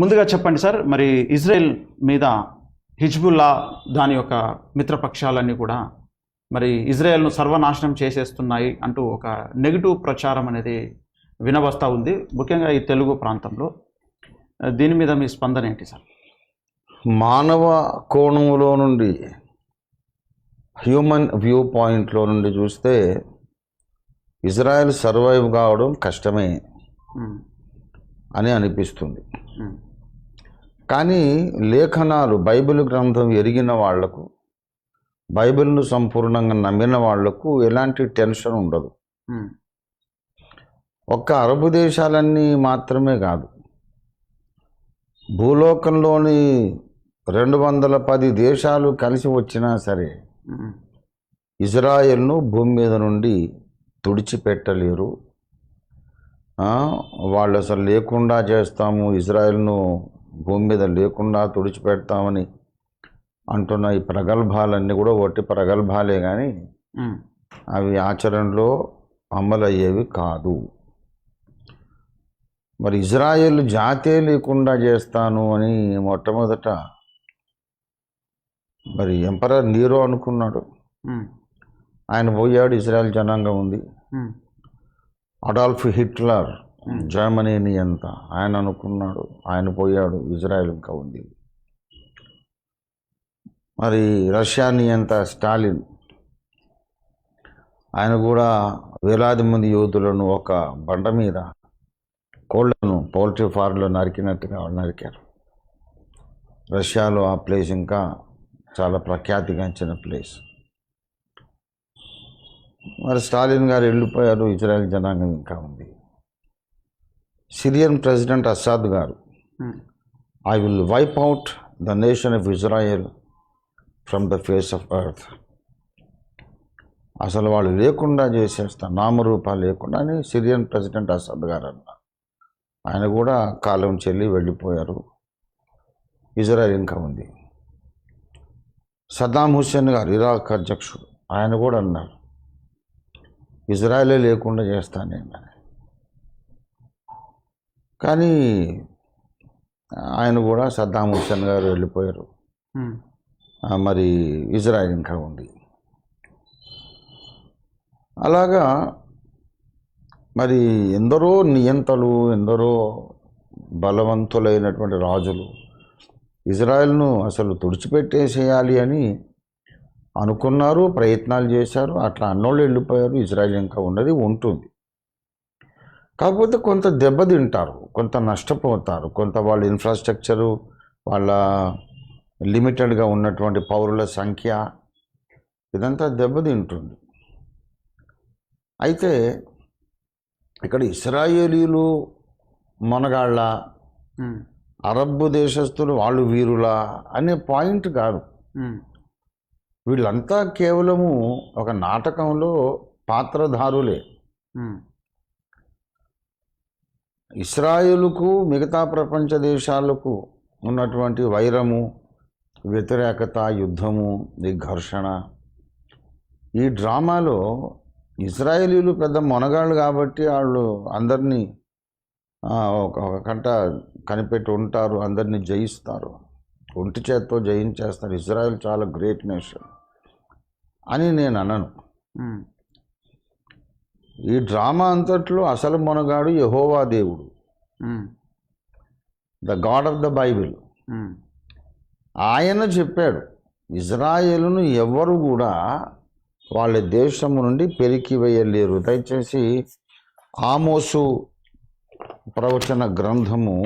ముందుగా చెప్పండి సార్ మరి ఇజ్రాయెల్ మీద హిజ్బుల్లా దాని యొక్క మిత్రపక్షాలన్నీ కూడా మరి ఇజ్రాయెల్ను సర్వనాశనం చేసేస్తున్నాయి అంటూ ఒక నెగిటివ్ ప్రచారం అనేది వినవస్తా ఉంది. ముఖ్యంగా ఈ తెలుగు ప్రాంతంలో. దీని మీద మీ స్పందన ఏంటి సార్? మానవ కోణంలో నుండి హ్యూమన్ వ్యూ పాయింట్లో నుండి చూస్తే ఇజ్రాయెల్ సర్వైవ్ కావడం కష్టమే అని అనిపిస్తుంది. కానీ లేఖనాలు బైబిల్ గ్రంథం ఎరిగిన వాళ్ళకు బైబిల్ను సంపూర్ణంగా నమ్మిన వాళ్ళకు ఎలాంటి టెన్షన్ ఉండదు. ఒక్క అరబు దేశాలన్నీ మాత్రమే కాదు భూలోకంలోని రెండు వందల పది దేశాలు కలిసి వచ్చినా సరే ఇజ్రాయెల్ను భూమి మీద నుండి తుడిచిపెట్టలేరు. వాళ్ళు అసలు లేకుండా చేస్తాము ఇజ్రాయెల్ను భూమి మీద లేకుండా తుడిచిపెడతామని అంటున్న ఈ ప్రగల్భాలన్నీ కూడా ఒట్టి ప్రగల్భాలే కానీ అవి ఆచరణలో అమలయ్యేవి కాదు. మరి ఇజ్రాయెల్ జాతే లేకుండా చేస్తాను అని మొట్టమొదట మరి ఎంపరర్ నీరో అనుకున్నాడు. ఆయన పోయాడు ఇజ్రాయెల్ జనాంగం ఉంది. అడాల్ఫ్ హిట్లర్ జర్మనీని ఎంత? ఆయన అనుకున్నాడు. ఆయన పోయాడు ఇజ్రాయెల్ ఇంకా ఉంది మరి రష్యాని ఎంత? స్టాలిన్. ఆయన కూడా వేలాది మంది యోధులను ఒక బండ మీద కోళ్ళను పౌల్ట్రీ ఫార్మ్లో నరికినట్టుగా నరికారు. రష్యాలో ఆ ప్లేస్ ఇంకా చాలా ప్రఖ్యాతిగాంచిన ప్లేస్. మరి స్టాలిన్ గారు వెళ్ళిపోయారు ఇజ్రాయెల్ జనాంగం ఇంకా ఉంది. సిరియన్ ప్రెసిడెంట్ అసాద్ గారు I will wipe out the nation of Israel from the face of earth అసలు వాళ్ళు లేకుండా చేసేస్తా నామరూపాలు లేకుండా అని సిరియన్ ప్రెసిడెంట్ అసద్ గారు అన్నారు. ఆయన కూడా కాలం చెల్లి వెళ్ళిపోయారు. ఇజ్రాయెల్ ఇంకా ఉంది. సద్దాం హుస్సేన్ గారు ఇరాక్ అధ్యక్షుడు ఆయన కూడా అన్నారు. ఇజ్రాయలే లేకుండా చేస్తాను నేను. కానీ ఆయన కూడా సద్దాం హుస్సేన్ గారు వెళ్ళిపోయారు. మరి ఇజ్రాయెల్ ఇంకా ఉంది. అలాగా మరి ఎందరో నియంతలు ఎందరో బలవంతులైనటువంటి రాజులు ఇజ్రాయెల్ను అసలు తుడిచిపెట్టేసేయాలి అని అనుకున్నారు ప్రయత్నాలు చేశారు అట్లా అన్నోళ్ళు వెళ్ళిపోయారు ఇజ్రాయెల్ ఇంకా ఉన్నది ఉంటుంది. కాకపోతే కొంత దెబ్బతింటారు కొంత నష్టపోతారు కొంత వాళ్ళ ఇన్ఫ్రాస్ట్రక్చరు వాళ్ళ లిమిటెడ్గా ఉన్నటువంటి పౌరుల సంఖ్య ఇదంతా దెబ్బతింటుంది అయితే ఇక్కడ ఇస్రాయేలీలు మనగాళ్ళ అరబ్బు దేశస్తులు వాళ్ళు వీరులా అనే పాయింట్ కాదు. వీళ్ళంతా కేవలము ఒక నాటకంలో పాత్రధారులే. ఇస్రాయేలుకు మిగతా ప్రపంచ దేశాలకు ఉన్నటువంటి వైరము వ్యతిరేకత యుద్ధము ఈ ఘర్షణ ఈ డ్రామాలో ఇజ్రాయేలీలు పెద్ద మొనగాళ్ళు కాబట్టి వాళ్ళు అందరినీ ఒక కంట కనిపెట్టి ఉంటారు అందరినీ జయిస్తారు. ఒంటి చేత్తో జయించేస్తారు. ఇజ్రాయెల్ చాలా గ్రేట్ నేషన్ అని నేను అనను. ఈ డ్రామా అంతట్లో అసలు మొనగాడు యహోవా దేవుడు. The God of the Bible. ఆయన చెప్పాడు ఇజ్రాయేలును ఎవ్వరు కూడా వాళ్ళ దేశము నుండి పెరికి వేయలేరు. దయచేసి ఆమోసు ప్రవచన గ్రంథము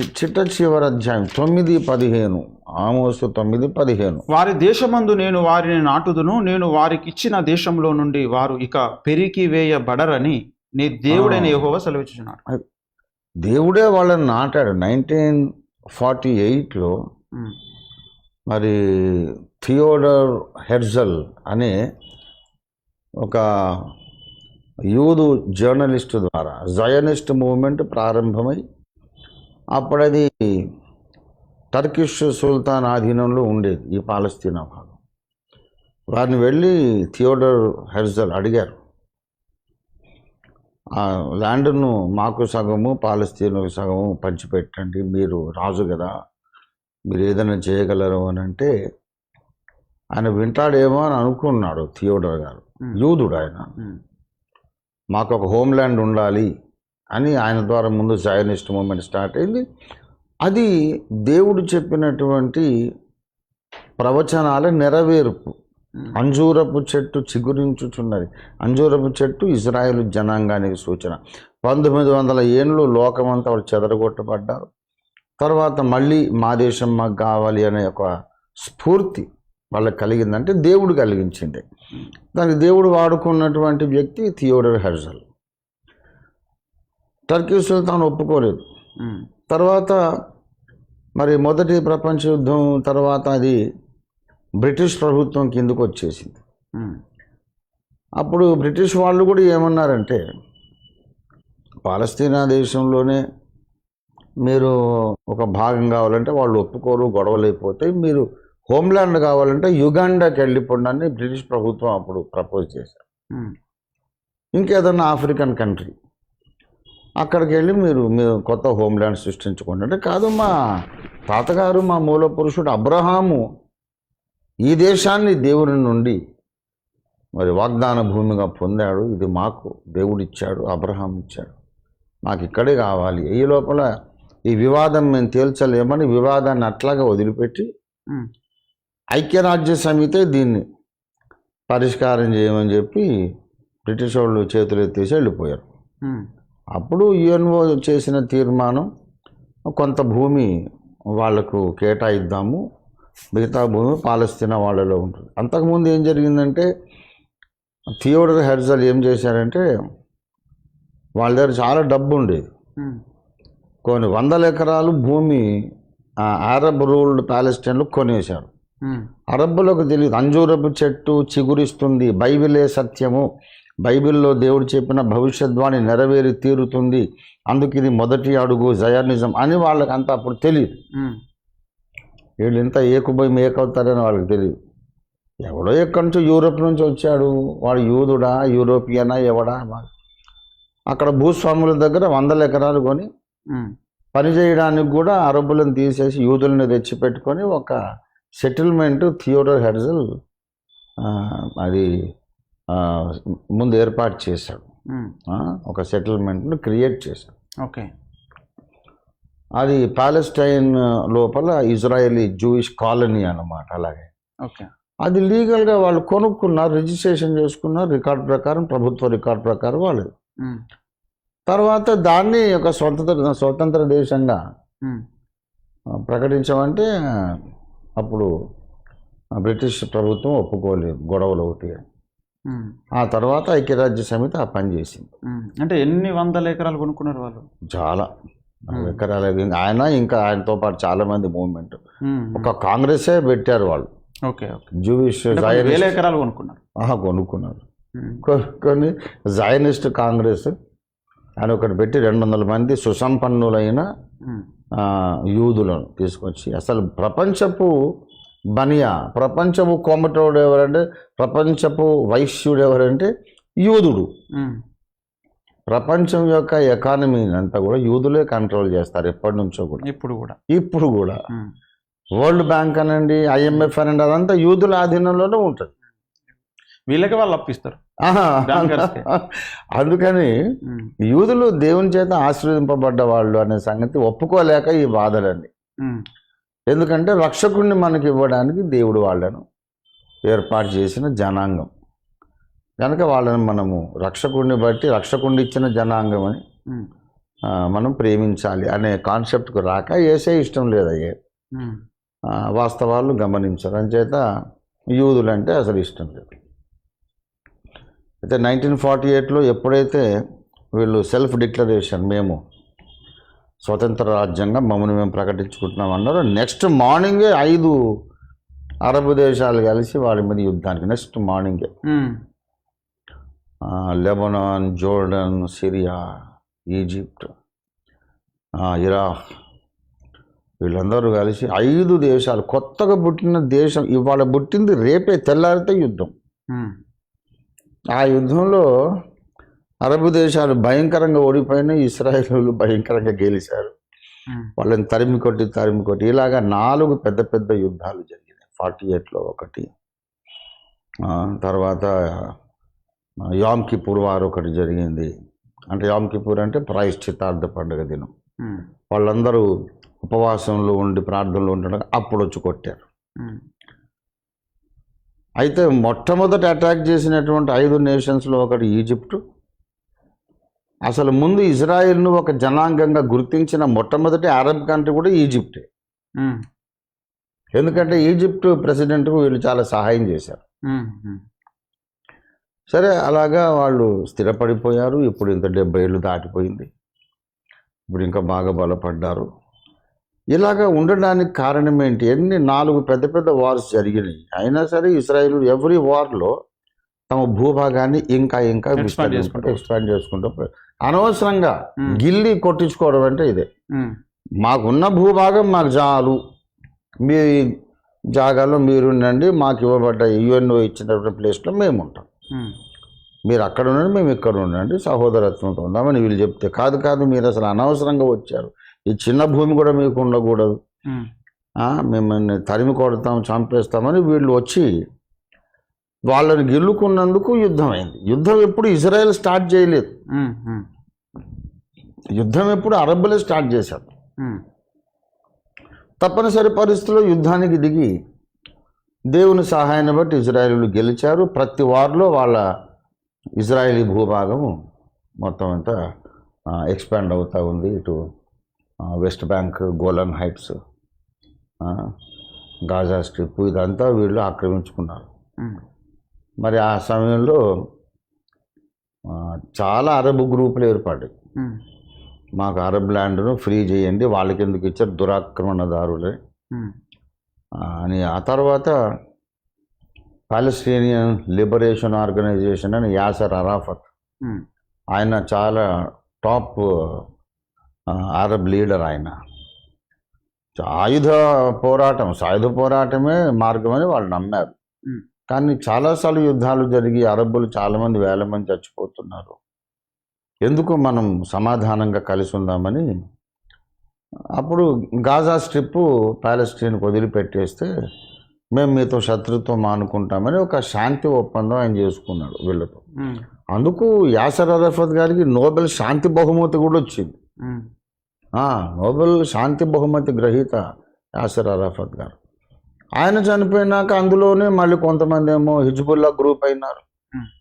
చిట్ట చివరి అధ్యాయం తొమ్మిది పదిహేను. ఆమోసు తొమ్మిది పదిహేను. వారి దేశమందు నేను వారిని నాటుదును నేను వారికి ఇచ్చిన దేశంలో నుండి వారు ఇక పెరికి వేయబడరని నీ దేవుడైన యెహోవా సెలవిచ్చుచున్నాడు. దేవుడే వాళ్ళని నాటాడు. నైన్టీన్ ఫార్టీ ఎయిట్లో మరి థియోడర్ హెర్జల్ అనే ఒక యూదు జర్నలిస్ట్ ద్వారా జయనిస్ట్ మూవ్మెంట్ ప్రారంభమై అప్పుడది టర్కిష్ సుల్తాన్ ఆధీనంలో ఉండేది ఈ పాలస్తీనా భాగం. వారిని వెళ్ళి థియోడర్ హెర్జల్ అడిగారు. ఆ ల్యాండ్ను మాకు సగము పాలస్తీనుకు సగము పంచిపెట్టండి మీరు రాజు కదా మీరు ఏదైనా చేయగలరు అని అంటే ఆయన వింటాడేమో అని అనుకున్నాడు థియోడర్ గారు. యూదుడు ఆయన. మాకు ఒక హోమ్ ల్యాండ్ ఉండాలి అని ఆయన ద్వారా ముందు జయనిస్ట్ మూమెంట్ స్టార్ట్ అయింది. అది దేవుడు చెప్పినటువంటి ప్రవచనాల నెరవేర్పు. అంజూరపు చెట్టు చిగురించుచున్నది. అంజూరపు చెట్టు ఇజ్రాయెల్ జనాంగానికి సూచన. పంతొమ్మిది వందల ఏళ్ళు లోకమంతా వాళ్ళు చెదరగొట్టబడ్డారు. తర్వాత మళ్ళీ మా దేశం మాకు కావాలి అనే ఒక స్ఫూర్తి వాళ్ళకి కలిగిందంటే దేవుడు కలిగించింది. దానికి దేవుడు వాడుకున్నటువంటి వ్యక్తి థియోడర్ హెర్జల్. టర్కీ సుల్తాన్ ఒప్పుకోలేదు. తర్వాత మరి మొదటి ప్రపంచ యుద్ధం తర్వాత అది బ్రిటిష్ ప్రభుత్వం కిందకు వచ్చేసింది. అప్పుడు బ్రిటిష్ వాళ్ళు కూడా ఏమన్నారంటే పాలస్తీనా దేశంలోనే మీరు ఒక భాగం కావాలంటే వాళ్ళు ఒప్పుకోరు గొడవలు అయిపోతాయి. మీరు హోమ్ల్యాండ్ కావాలంటే యుగాండాకి వెళ్ళిపోండి బ్రిటిష్ ప్రభుత్వం అప్పుడు ప్రపోజ్ చేశారు. ఇంకేదన్నా ఆఫ్రికన్ కంట్రీ అక్కడికి వెళ్ళి మీరు మీరు కొత్త హోమ్ల్యాండ్ సృష్టించుకోండి. అంటే కాదు మా తాతగారు మా మూల పురుషుడు అబ్రహాము ఈ దేశాన్ని దేవుని నుండి మరి వాగ్దాన భూమిగా పొందాడు. ఇది మాకు దేవుడు ఇచ్చాడు అబ్రహాం ఇచ్చాడు మాకు ఇక్కడే కావాలి. ఈ లోపల ఈ వివాదం మేము తేల్చలేమని వివాదాన్ని అట్లాగా వదిలిపెట్టి ఐక్యరాజ్య సమితే దీన్ని పరిష్కారం చేయమని చెప్పి బ్రిటిష్ వాళ్ళు చేతులు ఎత్తేసి వెళ్ళిపోయారు అప్పుడు యుఎన్ఓ చేసిన తీర్మానం కొంత భూమి వాళ్ళకు కేటాయిద్దాము మిగతా భూమి పాలస్తీనా వాళ్ళలో ఉంటుంది. అంతకుముందు ఏం జరిగిందంటే థియోడర్ హెర్జల్ ఏం చేశారంటే వాళ్ళ దగ్గర చాలా డబ్బు ఉండేది. కొన్ని వందల ఎకరాలు భూమి అరబ్ రూల్డ్ ప్యాలెస్టైన్లో కొనేశారు. అరబ్బులకు తెలియదు అంజూరపు చెట్టు చిగురిస్తుంది బైబిలే సత్యము. బైబిల్లో దేవుడు చెప్పిన భవిష్యద్వాణి నెరవేరి తీరుతుంది. అందుకు ఇది మొదటి అడుగు జయనిజం అని వాళ్ళకి అంత అప్పుడు తెలియదు. వీళ్ళు ఇంత ఏకుభయం ఏకవుతారని వాళ్ళకి తెలియదు. ఎవడో ఎక్కడి నుంచో యూరోప్ నుంచి వచ్చాడు. వాడు యూదుడా యూరోపియనా ఎవడా? అక్కడ భూస్వాముల దగ్గర వందల ఎకరాలు కొని పని చేయడానికి కూడా అరబ్బులను తీసేసి యూదులను తెచ్చిపెట్టుకొని ఒక సెటిల్మెంట్ థియోడర్ హెర్జల్ అది ముందు ఏర్పాటు చేశాడు. ఒక సెటిల్మెంట్ను క్రియేట్ చేశాడు. ఓకే. అది పాలెస్టైన్ లోపల ఇజ్రాయలీ జూయిష్ కాలనీ అన్నమాట అలాగే. ఓకే. అది లీగల్గా వాళ్ళు కొనుక్కున్నారు రిజిస్ట్రేషన్ చేసుకున్నారు రికార్డ్ ప్రకారం ప్రభుత్వ రికార్డ్ ప్రకారం వాళ్ళు. తర్వాత దాన్ని ఒక స్వతంత్ర స్వతంత్ర దేశంగా ప్రకటించామంటే అప్పుడు బ్రిటిష్ ప్రభుత్వం ఒప్పుకోలేదు గొడవలు అవుతాయి ఆ తర్వాత ఐక్యరాజ్య సమితి ఆ పని చేసింది. అంటే ఎన్ని వందల ఎకరాలు కొనుక్కున్నారు వాళ్ళు? చాలా. ఎకరాల ఆయన ఇంకా ఆయనతో పాటు చాలా మంది మూవ్మెంట్ ఒక కాంగ్రెసే పెట్టారు వాళ్ళు. ఓకే జైనిస్ట్ వేల ఎకరాలు కొనుక్కున్నారు. ఆహా, కొనుక్కున్నారు. కొన్ని జైనిస్ట్ కాంగ్రెస్ అని ఒకటి పెట్టి రెండు వందల మంది సుసంపన్నులైన యూదులను తీసుకొచ్చి అసలు ప్రపంచపు బనియా. ప్రపంచపు కొమ్మటోడు ఎవరంటే ప్రపంచపు వైశ్యుడు ఎవరంటే యూదుడు. ప్రపంచం యొక్క ఎకానమీని అంతా కూడా యూదులే కంట్రోల్ చేస్తారు ఎప్పటి నుంచో కూడా. ఇప్పుడు కూడా. ఇప్పుడు కూడా. వరల్డ్ బ్యాంక్ అనండి ఐఎంఎఫ్ అనండి అదంతా యూదుల ఆధీనంలోనే ఉంటుంది. వీళ్ళకి వాళ్ళు అప్పిస్తారు. అందుకని యూదులు దేవుని చేత ఆశీర్వదింపబడ్డ వాళ్ళు అనే సంగతి ఒప్పుకోలేక ఈ ఉమ్, ఎందుకంటే రక్షకుడిని మనకి ఇవ్వడానికి దేవుడు వాళ్ళను ఏర్పాటు చేసిన జనాంగం. కనుక వాళ్ళని మనము రక్షకుడిని బట్టి రక్షకుడిని ఇచ్చిన జనాంగం అని మనం ప్రేమించాలి అనే కాన్సెప్ట్కు రాక ఏసే ఇష్టం లేదయ్యే. వాస్తవాలు గమనించరు. అంచేత యూదులు అంటే అసలు ఇష్టం లేదు. అయితే నైన్టీన్ ఫార్టీ ఎయిట్లో ఎప్పుడైతే వీళ్ళు సెల్ఫ్ డిక్లరేషన్ మేము స్వతంత్ర రాజ్యంగా మమ్మల్ని మేము ప్రకటించుకుంటున్నాం అన్నారు. నెక్స్ట్ మార్నింగే ఐదు అరబ్ దేశాలు కలిసి వాళ్ళ మీద యుద్ధానికి నెక్స్ట్ మార్నింగే ఆ, Lebanon Jordan Syria Egypt Iraq వీళ్ళందరూ కలిసి ఐదు దేశాలు కొత్తగా పుట్టిన దేశం ఇవాళ పుట్టింది రేపే తెల్లారితే యుద్ధం. ఉమ్, ఆ యుద్ధంలో అరబ్ దేశాలు భయంకరంగా ఓడిపోయినాయి ఇస్రాయేలు భయంకరంగా గెలిచారు. వాళ్ళని తరిమి కొట్టి తరిమి కొట్టి ఇలాగా నాలుగు పెద్ద పెద్ద యుద్ధాలు జరిగినాయి. ఫార్టీ ఎయిట్లో ఒకటి. తర్వాత యామ్ కిపూర్ వారు ఒకటి జరిగింది. అంటే యామ్ కిపూర్ అంటే ప్రాయశ్చితార్థ పండుగ దినం. వాళ్ళందరూ ఉపవాసంలో ఉండి ప్రార్థనలో ఉండడం అప్పుడు వచ్చి కొట్టారు. అయితే మొట్టమొదటి అటాక్ చేసినటువంటి ఐదు నేషన్స్లో ఒకటి ఈజిప్టు అసలు ముందు ఇజ్రాయెల్ను ఒక జనాంగంగా గుర్తించిన మొట్టమొదటి అరబ్ కంట్రీ కూడా ఈజిప్టే. ఎందుకంటే ఈజిప్ట్ ప్రెసిడెంట్కు వీళ్ళు చాలా సహాయం చేశారు. సరే అలాగా వాళ్ళు స్థిరపడిపోయారు. ఇప్పుడు ఇంత డెబ్బై ఏళ్ళు దాటిపోయింది. ఇప్పుడు ఇంకా బాగా బలపడ్డారు. ఇలాగా ఉండడానికి కారణం ఏంటి? ఎన్ని నాలుగు పెద్ద పెద్ద వార్స్ జరిగినాయి. అయినా సరే ఇస్రాయిల్ ఎవ్రీ వార్లో తమ భూభాగాన్ని ఇంకా ఇంకా Expand చేసుకుంటూ ఎక్స్పాండ్ చేసుకుంటూ. అనవసరంగా. గిల్లి కొట్టించుకోవడం అంటే ఇదే. మాకున్న భూభాగం మాకు చాలు. మీ జాగాలో మీరు ఉండండి మాకు ఇవ్వబడ్డ యుఎన్ఓ ఇచ్చినటువంటి ప్లేస్లో మేము ఉంటాం. మీరు అక్కడ ఉండండి మేము ఇక్కడ ఉండండి సహోదరత్వంతో ఉందామని వీళ్ళు చెప్తే కాదు కాదు మీరు అసలు అనవసరంగా వచ్చారు. ఈ చిన్న భూమి కూడా మీకు ఉండకూడదు. మిమ్మల్ని తరిమి కొడతాం చంపేస్తామని వీళ్ళు వచ్చి వాళ్ళని గెలుకున్నందుకు యుద్ధం అయింది యుద్ధం ఎప్పుడు ఇజ్రాయెల్ స్టార్ట్ చేయలేదు. యుద్ధం ఎప్పుడు అరబ్బులే స్టార్ట్ చేశారు. తప్పనిసరి పరిస్థితుల్లో యుద్ధానికి దిగి దేవుని సహాయాన్ని బట్టి ఇజ్రాయేలీలు గెలిచారు. ప్రతి వారిలో వాళ్ళ ఇజ్రాయేలీ భూభాగం మొత్తం అంతా ఎక్స్పాండ్ అవుతూ ఉంది. ఇటు West Bank Golan Heights Gaza Strip ఇదంతా వీళ్ళు ఆక్రమించుకున్నారు. మరి ఆ సమయంలో చాలా అరబ్ గ్రూపులు ఏర్పడ్డాయి. మాకు అరబ్ ల్యాండ్ను ఫ్రీ చేయండి వాళ్ళకి ఎందుకు ఇచ్చారు? దురాక్రమణదారులే. అని ఆ తర్వాత పాలస్టీనియన్ లిబరేషన్ ఆర్గనైజేషన్ అని యాసర్ అరాఫత్ ఆయన చాలా టాప్ అరబ్ లీడర్ ఆయన. ఆయుధ పోరాటం సాయుధ పోరాటమే మార్గం అని వాళ్ళు నమ్మారు. కానీ చాలాసార్లు యుద్ధాలు జరిగి అరబ్బులు చాలామంది వేల మంది చచ్చిపోతున్నారు. ఎందుకు మనం సమాధానంగా కలిసి ఉందామని? అప్పుడు గాజా స్ట్రిప్ ప్యాలెస్టీన్కి వదిలిపెట్టేస్తే మేము మీతో శత్రుత్వం మానుకుంటామని ఒక శాంతి ఒప్పందం ఆయన చేసుకున్నాడు వీళ్ళతో. అందుకు యాసర్ అరఫత్ గారికి నోబెల్ శాంతి బహుమతి కూడా వచ్చింది. నోబెల్ శాంతి బహుమతి గ్రహీత యాసర్ అరాఫత్ గారు. ఆయన చనిపోయినాక అందులోనే మళ్ళీ కొంతమంది ఏమో హిజ్బుల్లా గ్రూప్ అయినారు.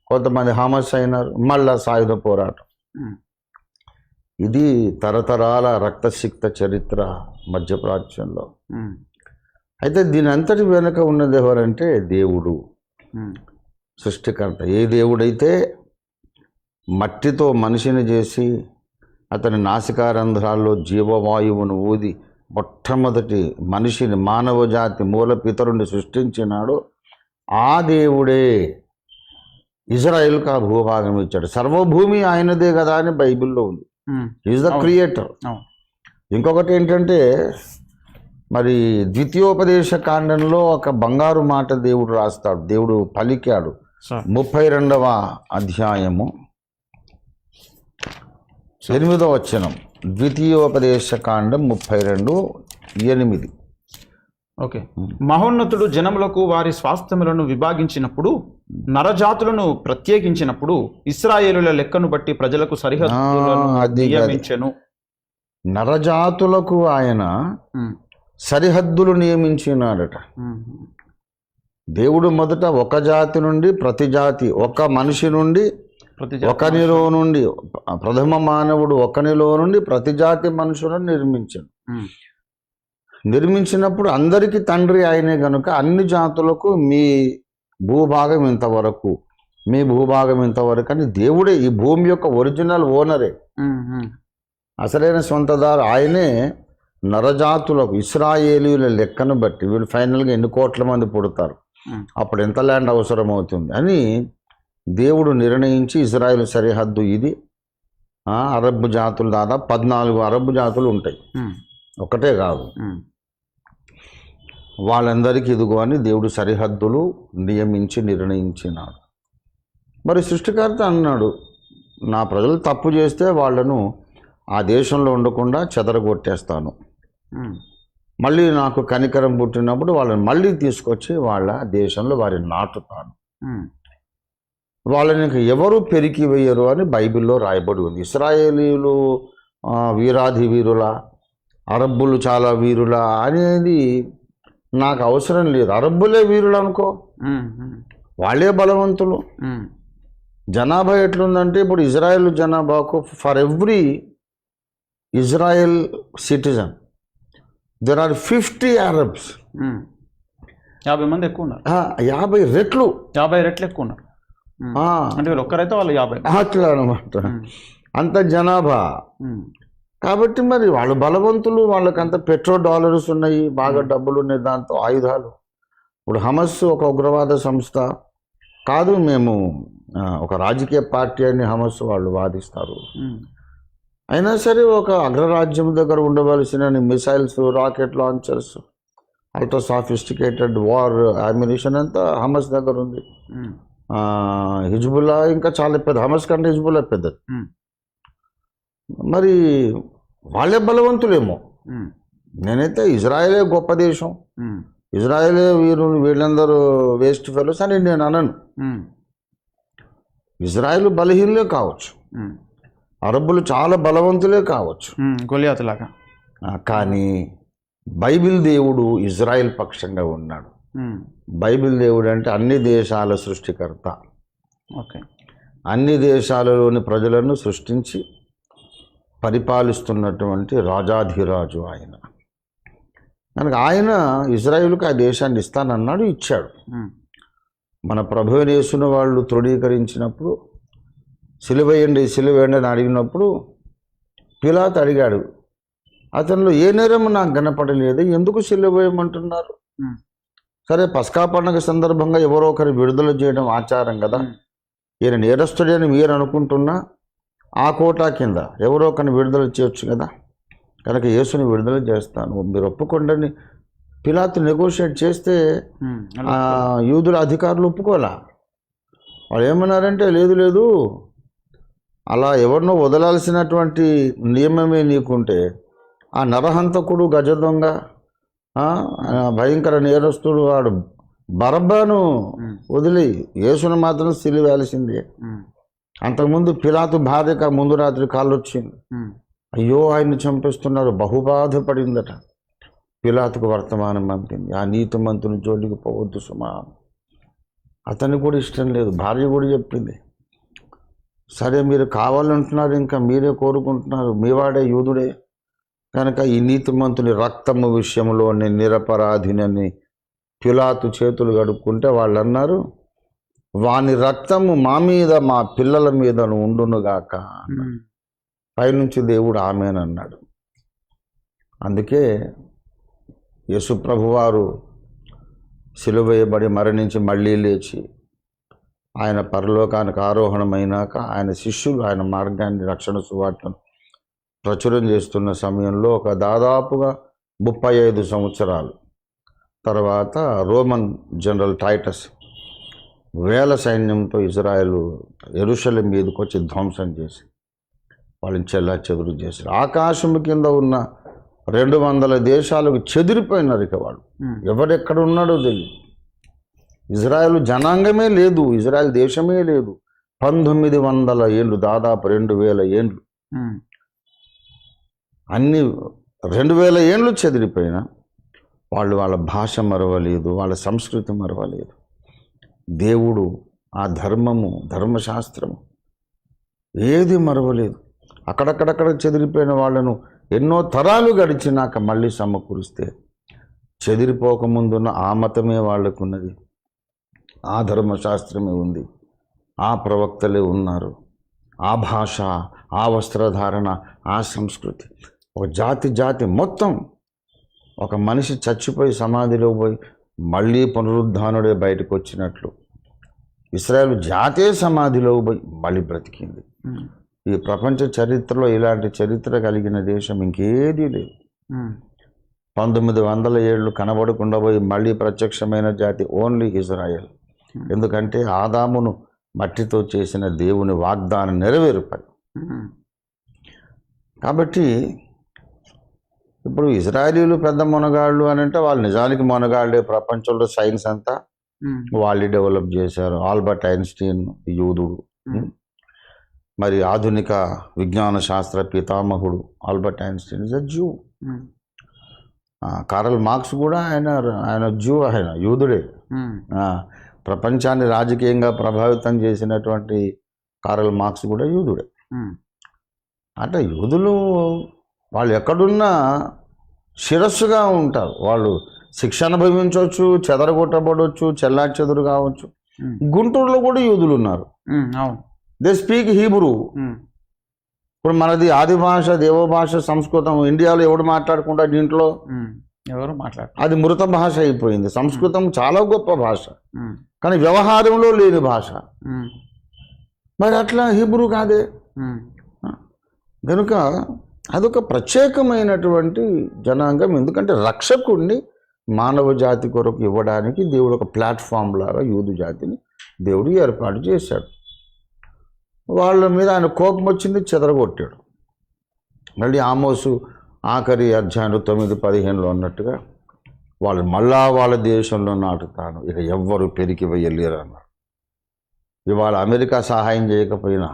కొంతమంది హమస్ అయినారు. మళ్ళా సాయుధ పోరాటం. ఇది తరతరాల రక్తసిక్త చరిత్ర మధ్యప్రాచ్యంలో అయితే దీని అంతటి వెనుక ఉన్నది ఎవరంటే దేవుడు. సృష్టికర్త. ఏ దేవుడైతే మట్టితో మనిషిని చేసి అతని నాసికారంధ్రాల్లో జీవవాయువును ఊది మొట్టమొదటి మనిషిని మానవ జాతి మూల పితరుని సృష్టించినాడో. ఆ దేవుడే ఇజ్రాయెల్కి ఆ భూభాగం ఇచ్చాడు. సర్వభూమి ఆయనదే కదా అని బైబిల్లో ఉంది. Is the. క్రియేటర్. ఇంకొకటి ఏంటంటే మరి ద్వితీయోపదేశ కాండంలో ఒక బంగారు మాట దేవుడు రాస్తాడు. దేవుడు పలికాడు. ముప్పై రెండవ అధ్యాయము. ఎనిమిదో వచనం. ద్వితీయోపదేశ కాండం ముప్పై రెండు ఎనిమిది. ఓకే. మహోన్నతుడు జనములకు వారి స్వాస్థ్యములను విభాగించినప్పుడు నరజాతులను ప్రత్యేకించినప్పుడు ఇస్రాయేలుల లెక్కను బట్టి ప్రజలకు. నియమించెను. నరజాతులకు ఆయన సరిహద్దులు నియమించినాడట. దేవుడు మొదట ఒక జాతి నుండి ప్రతి జాతి ఒక మనిషి నుండి ఒకనిలో నుండి ప్రథమ మానవుడు ఒకనిలో నుండి ప్రతి జాతి మనుషులను నిర్మించాడు నిర్మించినప్పుడు అందరికీ తండ్రి ఆయనే గనుక అన్ని జాతులకు మీ భూభాగం ఇంతవరకు మీ భూభాగం ఇంతవరకు అని దేవుడే ఈ భూమి యొక్క ఒరిజినల్ ఓనరే. అసలైన సొంతదారు ఆయనే నరజాతులకు ఇస్రాయేలీల లెక్కను బట్టి వీళ్ళు ఫైనల్గా ఎన్ని కోట్ల మంది పుడతారు? అప్పుడు ఎంత ల్యాండ్ అవసరం అవుతుంది అని దేవుడు నిర్ణయించి ఇజ్రాయెల్ సరిహద్దు ఇది. అరబ్ జాతులు దాదాపు పద్నాలుగు అరబ్ జాతులు ఉంటాయి. ఒకటే కాదు. వాళ్ళందరికీ ఇదిగో అని దేవుడు సరిహద్దులు నియమించి నిర్ణయించినాడు. మరి సృష్టికర్త అన్నాడు నా ప్రజలు తప్పు చేస్తే వాళ్ళను ఆ దేశంలో ఉండకుండా చెదరగొట్టేస్తాను. మళ్ళీ నాకు కనికరం పుట్టినప్పుడు వాళ్ళని మళ్ళీ తీసుకొచ్చి వాళ్ళ దేశంలో వారిని నాటుతాను. వాళ్ళని ఎవరు పెరికి వేయరు అని బైబిల్లో రాయబడి ఉంది. ఇస్రాయేలీలు వీరాధి వీరుల అరబ్బులు చాలా వీరుల అనేది నాకు అవసరం లేదు. అరబ్బులే వీరులు అనుకో. వాళ్ళే బలవంతులు. జనాభా ఎట్లుందంటే ఇప్పుడు ఇజ్రాయెల్ జనాభాకు for every Israel citizen there are fifty Arabs. యాభై మంది ఎక్కువ ఉన్నారు. యాభై రెట్లు. యాభై రెట్లు ఎక్కువ ఉన్నారు. అంటే ఒక్కరైతే వాళ్ళు యాభై. అట్లా అనమాట అంత జనాభా. కాబట్టి మరి వాళ్ళు బలవంతులు వాళ్ళకంత పెట్రోల్ డాలర్స్ ఉన్నాయి బాగా డబ్బులు ఉన్నాయి దాంతో ఆయుధాలు. ఇప్పుడు హమస్ ఒక ఉగ్రవాద సంస్థ. కాదు మేము ఒక రాజకీయ పార్టీ అని హమస్ వాళ్ళు వాదిస్తారు. అయినా సరే ఒక అగ్రరాజ్యం దగ్గర ఉండవలసిన missiles rocket launchers ultra sophisticated war ammunition అంతా హమస్ దగ్గర ఉంది. హిజ్బుల్లా ఇంకా చాలా పెద్ద హమస్ కంటే హిజ్బుల్లా పెద్దది. మరి వాళ్ళే బలవంతులేమో. నేనైతే ఇజ్రాయలే గొప్ప దేశం. ఇజ్రాయలే వీరు వీళ్ళందరూ వేస్ట్ ఫెలోస్ అని నేను అనను. ఇజ్రాయెల్ బలహీనలే కావచ్చు. అరబ్బులు చాలా బలవంతులే కావచ్చు. ఉమ్, గొలియాతు లాగా ఆ, కానీ బైబిల్ దేవుడు ఇజ్రాయెల్ పక్షంగా ఉన్నాడు. బైబిల్ దేవుడు అంటే అన్ని దేశాల సృష్టికర్త. ఓకే అన్ని దేశాలలోని ప్రజలను సృష్టించి పరిపాలిస్తున్నటువంటి రాజాధిరాజు ఆయన. కనుక ఆయన ఇజ్రాయిల్కి ఆ దేశాన్ని ఇస్తానన్నాడు ఇచ్చాడు. ఉమ్, మన ప్రభువునేసిన వాళ్ళు తృఢీకరించినప్పుడు సిలువేయండి సిలువేయండి అని అడిగినప్పుడు పిలాత్ అడిగాడు అతనిలో ఏ నేరం నాకు కనపడలేదు? ఎందుకు సిలువేయమంటున్నారు ఉమ్, సరే పస్కా పండుగ సందర్భంగా ఎవరో ఒకరు విడుదల చేయడం ఆచారం కదా. ఈయన నేరస్తుడే అని మీరు అనుకుంటున్నా ఆ కోటా కింద ఎవరో ఒకరిని విడుదల చేయొచ్చు కదా. కనుక యేసుని విడుదల చేస్తాను. మీరు ఒప్పుకోండి పిలాతు నెగోషియేట్ చేస్తే యూదుల అధికారులు ఒప్పుకోలా వాళ్ళు ఏమన్నారంటే లేదు లేదు. అలా ఎవరినో వదలాల్సినటువంటి నియమమే నీకుంటే ఆ నరహంతకుడు గజ దొంగ భయంకర నేరస్తుడు వాడు. బరబ్బాను వదిలి యేసును మాత్రం సిలివేయాల్సిందే. ఉమ్, అంతకుముందు పిలాతు భార్యక ముందు రాత్రి కాళ్ళు వచ్చింది అయ్యో ఆయన్ని చంపేస్తున్నారు బహుబాధపడిందట. పిలాతుకు వర్తమానం పంపింది. ఆ నీతిమంతుని జోలికి పోవద్దు సుమా. అతనికి కూడా ఇష్టం లేదు. భార్య కూడా చెప్పింది. సరే మీరు కావాలంటున్నారు ఇంకా మీరే కోరుకుంటున్నారు. మీవాడే యూదుడే. కనుక ఈ నీతిమంతుని రక్తము విషయంలో నేను నిరపరాధినని పిలాతు చేతులు గడుపుకుంటే వాళ్ళు అన్నారు వాని రక్తము మా మీద మా పిల్లల మీదను ఉండునుగాక పైనుంచి దేవుడు ఆమెనన్నాడు. అందుకే యేసుప్రభువారు సిలువేయబడి మరణించి మళ్ళీ లేచి ఆయన పరలోకానికి ఆరోహణమైనాక ఆయన శిష్యులు ఆయన మార్గాన్ని రక్షణ సువార్తను ప్రచురం చేస్తున్న సమయంలో ఒక దాదాపుగా ముప్పై ఐదు సంవత్సరాలు. తర్వాత రోమన్ జనరల్ టైటస్ వేల సైన్యంతో ఇజ్రాయెల్ ఎరుషలేం మీదకి వచ్చి ధ్వంసం చేసి వాళ్ళని చెల్లా చెదురు చేశారు. ఆకాశం కింద ఉన్న రెండు వందల దేశాలకు చెదిరిపోయినారు ఇక వాళ్ళు. ఉమ్, ఎవడెక్కడ ఉన్నాడో తెలియదు ఇజ్రాయెల్ జనాంగమే లేదు ఇజ్రాయెల్ దేశమే లేదు. పంతొమ్మిది వందల ఏళ్ళు దాదాపు రెండు వేల ఏండ్లు ఉమ్, అన్ని రెండు వేల ఏండ్లు చెదిరిపోయినా వాళ్ళు వాళ్ళ భాష మరవలేదు వాళ్ళ సంస్కృతి మరవలేదు. దేవుడు ఆ ధర్మము ధర్మశాస్త్రము ఏది మరవలేదు. అక్కడక్కడక్కడ చెదిరిపోయిన వాళ్ళను ఎన్నో తరాలు గడిచినాక మళ్ళీ సమకూరిస్తే చెదిరిపోకముందున్న ఆ మతమే వాళ్ళకున్నది. ఆ ధర్మశాస్త్రమే ఉంది. ఆ ప్రవక్తలే ఉన్నారు. ఆ భాష ఆ వస్త్రధారణ ఆ సంస్కృతి. ఒక జాతి జాతి మొత్తం ఒక మనిషి చచ్చిపోయి సమాధిలో పోయి మళ్ళీ పునరుద్ధానుడే బయటకు వచ్చినట్లు. ఇస్రాయేల్ జాతే సమాధిలో పోయి మళ్ళీ బ్రతికింది. ఈ ప్రపంచ చరిత్రలో ఇలాంటి చరిత్ర కలిగిన దేశం ఇంకేదీ లేదు. పంతొమ్మిది వందల ఏళ్ళు కనబడకుండా పోయి మళ్ళీ ప్రత్యక్షమైన జాతి ఓన్లీ ఇజ్రాయెల్. ఎందుకంటే ఆదామును మట్టితో చేసిన దేవుని వాగ్దానం నెరవేరుపై. కాబట్టి ఇప్పుడు ఇజ్రాయలీలు పెద్ద మునగాళ్ళు అని అంటే వాళ్ళు నిజానికి మునగాళ్ళే ప్రపంచంలో సైన్స్ అంతా. వాళ్ళు డెవలప్ చేశారు. ఆల్బర్ట్ ఐన్స్టీన్ యూదుడు. మరి ఆధునిక విజ్ఞాన శాస్త్ర పితామహుడు Albert Einstein is a Jew. Karl Marx కూడా ఆయన ఆయన జూ ఆయన యూదుడే. ప్రపంచాన్ని రాజకీయంగా ప్రభావితం చేసినటువంటి కారల్ మార్క్స్ కూడా యూదుడే. అంటే యూదులు వాళ్ళు ఎక్కడున్నా శిరస్సుగా ఉంటారు. వాళ్ళు శిక్ష అనుభవించవచ్చు చెదరగొట్టబడవచ్చు చెల్లా చెదురు కావచ్చు. గుంటూరులో కూడా యూదులు ఉన్నారు. They speak Hebrew. ఇప్పుడు మనది ఆది భాష దేవ భాష సంస్కృతం ఇండియాలో ఎవడు మాట్లాడకుండా దీంట్లో ఎవరు మాట్లాడు అది మృత భాష అయిపోయింది. సంస్కృతం చాలా గొప్ప భాష. కానీ వ్యవహారంలో లేని భాష. మరి అట్లా హీబ్రూ కాదే? కనుక అదొక ప్రత్యేకమైనటువంటి జనాంగం. ఎందుకంటే రక్షకుణ్ణి మానవ జాతి కొరకు ఇవ్వడానికి దేవుడు ఒక ప్లాట్ఫామ్ లాగా యూదు జాతిని దేవుడు ఏర్పాటు చేశాడు. వాళ్ళ మీద ఆయన కోపం వచ్చింది చెదరగొట్టాడు. మళ్ళీ ఆమోసు ఆఖరి అధ్యాయంలో తొమ్మిది పదిహేనులో ఉన్నట్టుగా వాళ్ళు మళ్ళా వాళ్ళ దేశంలో నాటుతాను ఇక ఎవ్వరు పెరిగి వేయలేరు అన్నారు ఇవాళ అమెరికా సహాయం చేయకపోయినా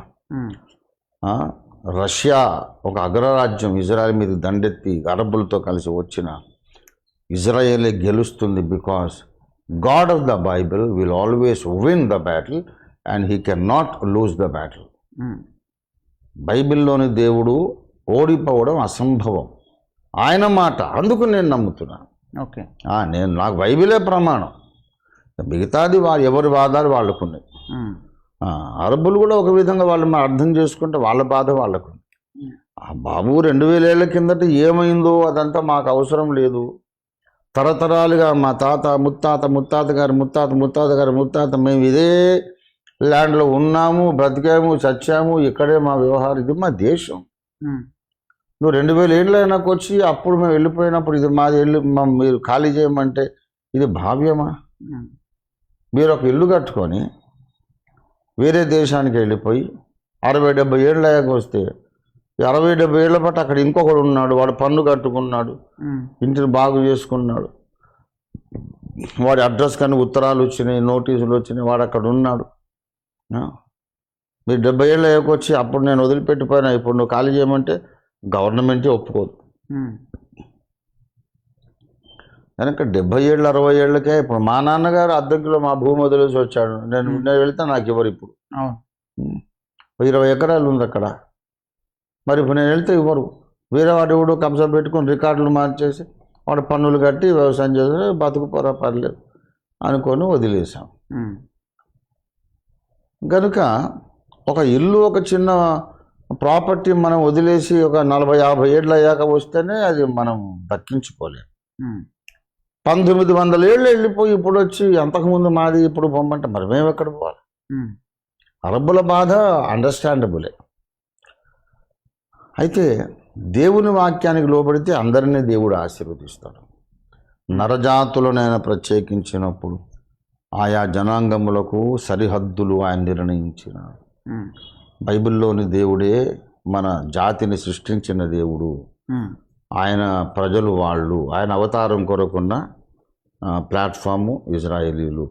రష్యా ఒక అగ్రరాజ్యం ఇజ్రాయెల్ మీద దండెత్తి అరబ్బులతో కలిసి వచ్చిన ఇజ్రాయేలే గెలుస్తుంది because God of the Bible will always win the battle and he can not lose the battle బైబిల్లోని దేవుడు ఓడిపోవడం అసంభవం. ఆయన మాట అందుకు నేను నమ్ముతున్నాను ఓకే. నేను నాకు బైబిలే ప్రమాణం. మిగతాది వా ఎవరి వాదాలు వాళ్ళకున్నాయి. ఆ, అరబ్బులు కూడా ఒక విధంగా వాళ్ళు మనం అర్థం చేసుకుంటే వాళ్ళ బాధ వాళ్ళకు. ఆ బాబు రెండు వేల ఏళ్ళ కిందట ఏమైందో అదంతా మాకు అవసరం లేదు. తరతరాలుగా మా తాత ముత్తాత ముత్తాత గారు ముత్తాత ముత్తాత గారు ముత్తాత మేము ఇదే ల్యాండ్లో ఉన్నాము బ్రతికాము చచ్చాము ఇక్కడే మా వ్యవహారం. ఇది మా దేశం. నువ్వు రెండు వేల ఏళ్ళు అయినాక వచ్చి అప్పుడు మేము వెళ్ళిపోయినప్పుడు ఇది మాది వెళ్ళి మా- మీరు ఖాళీ చేయమంటే ఇది భావ్యమా? మీరు ఒక ఇల్లు కట్టుకొని వేరే దేశానికి వెళ్ళిపోయి అరవై డెబ్బై ఏళ్ళ అయ్యాక వస్తే అరవై డెబ్బై ఏళ్ళ పాటు అక్కడ ఇంకొకడు ఉన్నాడు వాడు పన్ను కట్టుకున్నాడు ఇంటిని బాగు చేసుకున్నాడు. వాడి అడ్రస్ కానీ ఉత్తరాలు వచ్చినాయి నోటీసులు వచ్చినాయి వాడు అక్కడ ఉన్నాడు? మీరు డెబ్బై ఏళ్ళు అయ్యాక వచ్చి అప్పుడు నేను వదిలిపెట్టిపోయినా ఇప్పుడు నువ్వు ఖాళీ చేయమంటే గవర్నమెంటే ఒప్పుకోదు. కనుక డెబ్బై ఏళ్ళు అరవై ఏళ్ళకే ఇప్పుడు మా నాన్నగారు అద్దెకిలో మా భూమి వదిలేసి వచ్చాడు. నేను నేను వెళ్తే నాకు ఇవ్వరు ఇప్పుడు? ఇరవై ఎకరాలు ఉంది అక్కడ. మరి ఇప్పుడు నేను వెళ్తే ఇవ్వరు వేరే వాడు కబ్జా పెట్టుకుని రికార్డులు మార్చేసి వాడు పన్నులు కట్టి వ్యవసాయం చేసి బతుకు పొర పర్లేదు అనుకొని వదిలేసాం కనుక ఒక ఇల్లు ఒక చిన్న ప్రాపర్టీ మనం వదిలేసి ఒక నలభై యాభై ఏళ్ళు అయ్యాక వస్తేనే అది మనం దక్కించుకోలేం. ఉమ్, పంతొమ్మిది వందల ఏళ్ళు వెళ్ళిపోయి ఇప్పుడు వచ్చి అంతకుముందు మాది ఇప్పుడు పొమ్మంటే మరి మేము ఎక్కడ పోవాలి? అరబ్బుల బాధ అండర్స్టాండబులే అయితే దేవుని వాక్యానికి లోబడితే అందరినీ దేవుడు ఆశీర్వదిస్తాడు. నరజాతులను ఆయన ప్రత్యేకించినప్పుడు ఆయా జనాంగములకు సరిహద్దులు ఆయన నిర్ణయించినాడు. ఉమ్, బైబిల్లోని దేవుడే మన జాతిని సృష్టించిన దేవుడు. ఆయన ప్రజలు వాళ్ళు ఆయన అవతారం కొరకున్న ప్లాట్ఫాము ఇజ్రాయేలీలు.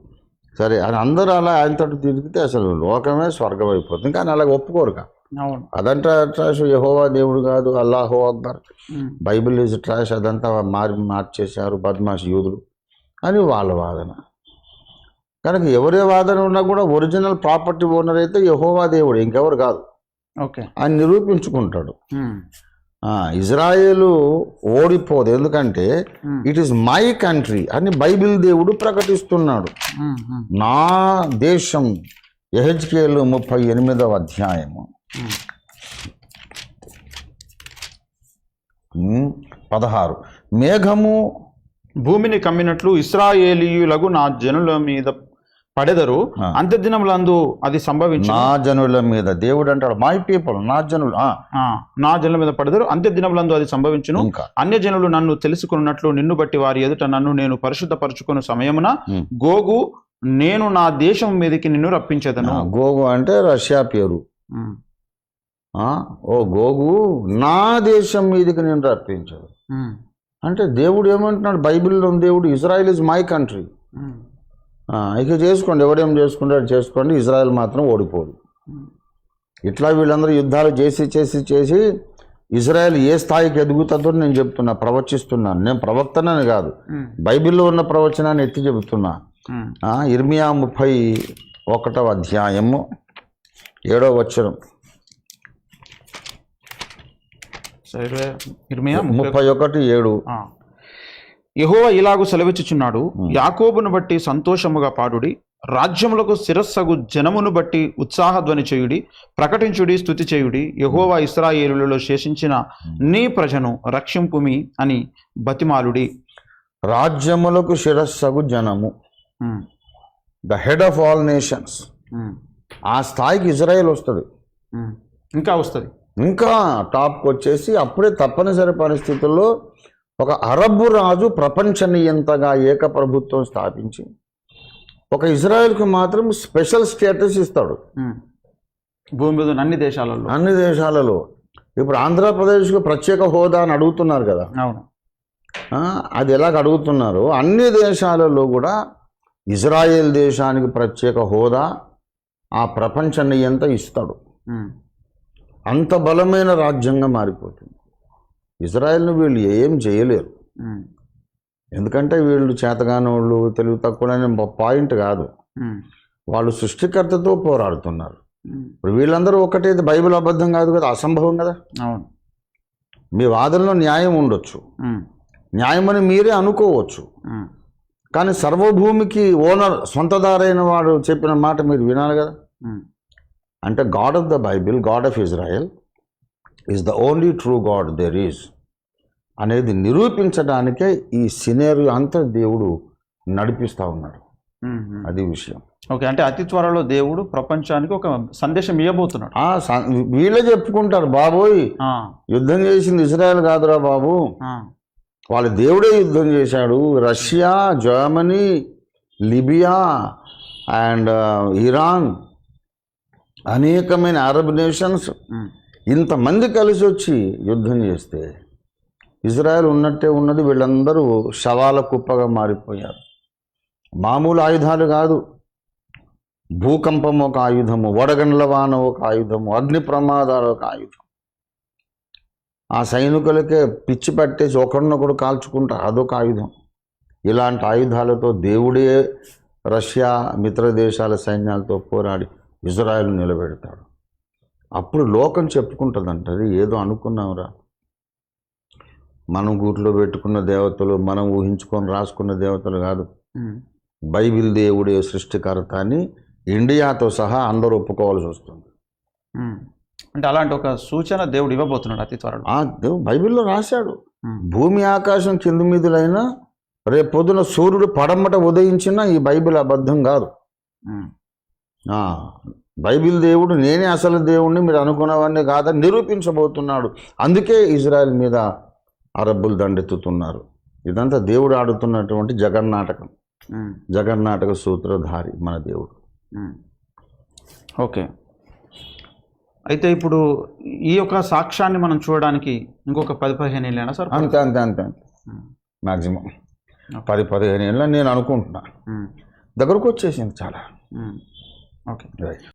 సరే అని అందరూ అలా ఆయనతో తిరిగితే అసలు లోకమే స్వర్గం అయిపోతుంది కానీ అలాగ ఒప్పుకోరుగా అవును. అదంతా ట్రాష్ యహోవా దేవుడు కాదు అల్లాహో అక్బర్. బైబిల్ ఈజ్ ట్రాష్ అదంతా మారి మార్చేశారు బద్మాష్ యూదులు అని వాళ్ళ వాదన. కనుక ఎవరే వాదన ఉన్నా కూడా ఒరిజినల్ ప్రాపర్టీ ఓనర్ అయితే యహోవా దేవుడు ఇంకెవరు కాదు. ఓకే. ఆయన నిరూపించుకుంటాడు. ఇజ్రాయేలు ఓడిపోదు. ఎందుకంటే ఇట్ ఈస్ మై కంట్రీ అని బైబిల్ దేవుడు ప్రకటిస్తున్నాడు. నా దేశం ఎహెచ్కేలు ముప్పై ఎనిమిదవ అధ్యాయము. పదహారు. మేఘము భూమిని కమ్మినట్లు ఇస్రాయేలీయులకు నా జనుల మీద పడెదరు. ఆ. అంత్య దినములందు అది సంభవించు నా జనుల మీద దేవుడు అంటాడు మై పీపుల్ నా జనులు నా జనుల మీద పడెదరు. అంత్య దినములందు అది సంభవించును. అన్య జనులు నన్ను తెలుసుకున్నట్లు నిన్ను బట్టి వారి ఎదుట నన్ను నేను పరిశుద్ధపరచుకున్న సమయమున. గోగు నేను నా దేశం మీదకి నిన్ను రప్పించేదను. గోగు అంటే రష్యా పేరు. ఓ గోగు నా దేశం మీదకి నేను రప్పించదు. ఉమ్, అంటే దేవుడు ఏమంటున్నాడు? బైబిల్లో దేవుడు ఇజ్రాయెల్ ఇస్ మై కంట్రీ. ఇక చేసుకోండి. ఎవడేం చేసుకుంటాడు చేసుకోండి. ఇజ్రాయెల్ మాత్రం ఓడిపోదు. ఇట్లా వీళ్ళందరూ యుద్ధాలు చేసి చేసి చేసి ఇజ్రాయెల్ ఏ స్థాయికి ఎదుగుతుందో నేను చెప్తున్నా ప్రవచిస్తున్నాను నేను ప్రవక్తనని కాదు. బైబిల్లో ఉన్న ప్రవచనాన్ని ఎత్తి చెబుతున్నా. ఇర్మియా ముప్పై ఒకటవ అధ్యాయము ఏడవ వచ్చరం ముప్పై ఒకటి ఏడు. యెహోవా ఇలాగు సెలవిచ్చుచున్నాడు యాకోబును బట్టి సంతోషముగా పాడుడి రాజ్యములకు శిరస్సగు జనమును బట్టి ఉత్సాహధ్వని చేయుడి ప్రకటించుడి స్తుతి చేయుడి యెహోవా ఇస్రాయేలులలో శేషించిన నీ ప్రజను రక్షింపుమి అని బతిమాలుడి. రాజ్యములకు శిరస్సగు జనము. The head of all nations ఆ స్థాయికి ఇజ్రాయెల్ వస్తుంది. ఇంకా వస్తుంది. ఇంకా టాప్కి వచ్చేసి అప్పుడే తప్పనిసరి పరిస్థితుల్లో ఒక అరబ్బు రాజు ప్రపంచనీయంతగా ఏకప్రభుత్వం స్థాపించి ఒక ఇజ్రాయెల్కి మాత్రం స్పెషల్ స్టేటస్ ఇస్తాడు. భూమి మీద అన్ని దేశాలలో. అన్ని దేశాలలో. ఇప్పుడు ఆంధ్రప్రదేశ్కు ప్రత్యేక హోదా అని అడుగుతున్నారు కదా. అవును. అది ఎలాగ అడుగుతున్నారో అన్ని దేశాలలో కూడా ఇజ్రాయెల్ దేశానికి ప్రత్యేక హోదా ఆ ప్రపంచ నియంత ఇస్తాడు అంత బలమైన రాజ్యంగా మారిపోతుంది. ఇజ్రాయెల్ను వీళ్ళు ఏం చేయలేరు. ఎందుకంటే వీళ్ళు చేతగాని వాళ్ళు తెలివి తక్కువ పాయింట్ కాదు. వాళ్ళు సృష్టికర్తతో పోరాడుతున్నారు. ఇప్పుడు వీళ్ళందరూ ఒకటైతే బైబిల్ అబద్ధం కాదు కదా అసంభవం కదా? అవును. మీ వాదనలో న్యాయం ఉండొచ్చు. ఉమ్, న్యాయమని మీరే అనుకోవచ్చు. కానీ సర్వభూమికి ఓనర్ సొంతదారైన వాడు చెప్పిన మాట మీరు వినాలి కదా? అంటే God of the Bible God of Israel is the only true God there is అనేది నిరూపించడానికే ఈ సినేరియో అంతా దేవుడు నడిపిస్తూ ఉన్నాడు. అది విషయం. ఓకే అంటే అతి త్వరలో దేవుడు ప్రపంచానికి ఒక సందేశం ఇవ్వబోతున్నాడు వీళ్ళే చెప్పుకుంటారు బాబోయ్ యుద్ధం చేసింది ఇజ్రాయెల్ కాదురా బాబు. వాళ్ళ దేవుడే యుద్ధం చేశాడు. Russia Germany Libya and Iran అనేకమైన అరబ్ నేషన్స్ ఇంతమంది కలిసి వచ్చి యుద్ధం చేస్తే ఇజ్రాయెల్ ఉన్నట్టే ఉన్నది వీళ్ళందరూ శవాల కుప్పగా మారిపోయారు. మామూలు ఆయుధాలు కాదు. భూకంపం ఒక ఆయుధము వడగండ్ల వాన ఒక ఆయుధము అగ్ని ప్రమాదాలు ఒక ఆయుధం. ఆ సైనికులకే పిచ్చి పట్టేసి ఒకరినొకడు కాల్చుకుంటారు అదొక ఆయుధం. ఇలాంటి ఆయుధాలతో దేవుడే రష్యా మిత్ర దేశాల సైన్యాలతో పోరాడి ఇజ్రాయెల్ నిలబెడతాడు. అప్పుడు లోకం చెప్పుకుంటుందంట "అరే, ఏదో అనుకున్నాంరా. మనం గూట్లో పెట్టుకున్న దేవతలు మనం ఊహించుకొని రాసుకున్న దేవతలు కాదు. బైబిల్ దేవుడే సృష్టికర్త అని ఇండియాతో సహా అందరూ ఒప్పుకోవాల్సి వస్తుంది. అంటే అలాంటి ఒక సూచన దేవుడు ఇవ్వబోతున్నాడు అతి త్వరలో. ఆ దేవుడు బైబిల్లో రాశాడు. భూమి ఆకాశం కింది మీదులైనా రేపు పొద్దున సూర్యుడు పడమట ఉదయించినా ఈ బైబిల్ అబద్ధం కాదు. బైబిల్ దేవుడు నేనే అసలు దేవుణ్ణి మీరు అనుకున్నవన్నీ కాదని నిరూపించబోతున్నాడు. అందుకే ఇజ్రాయెల్ మీద అరబ్బులు దండెత్తుతున్నారు. ఇదంతా దేవుడు ఆడుతున్నటువంటి జగన్నాటకం. జగన్నాటక సూత్రధారి మన దేవుడు. ఓకే. అయితే ఇప్పుడు ఈ యొక్క సాక్ష్యాన్ని మనం చూడడానికి ఇంకొక పది పదిహేను ఏళ్ళైనా సార్ అంతే అంతే అంతే అంతే. మ్యాక్సిమం పది పదిహేను ఏళ్ళ నేను అనుకుంటున్నా. దగ్గరకు వచ్చేసింది చాలా. ఓకే. రైట్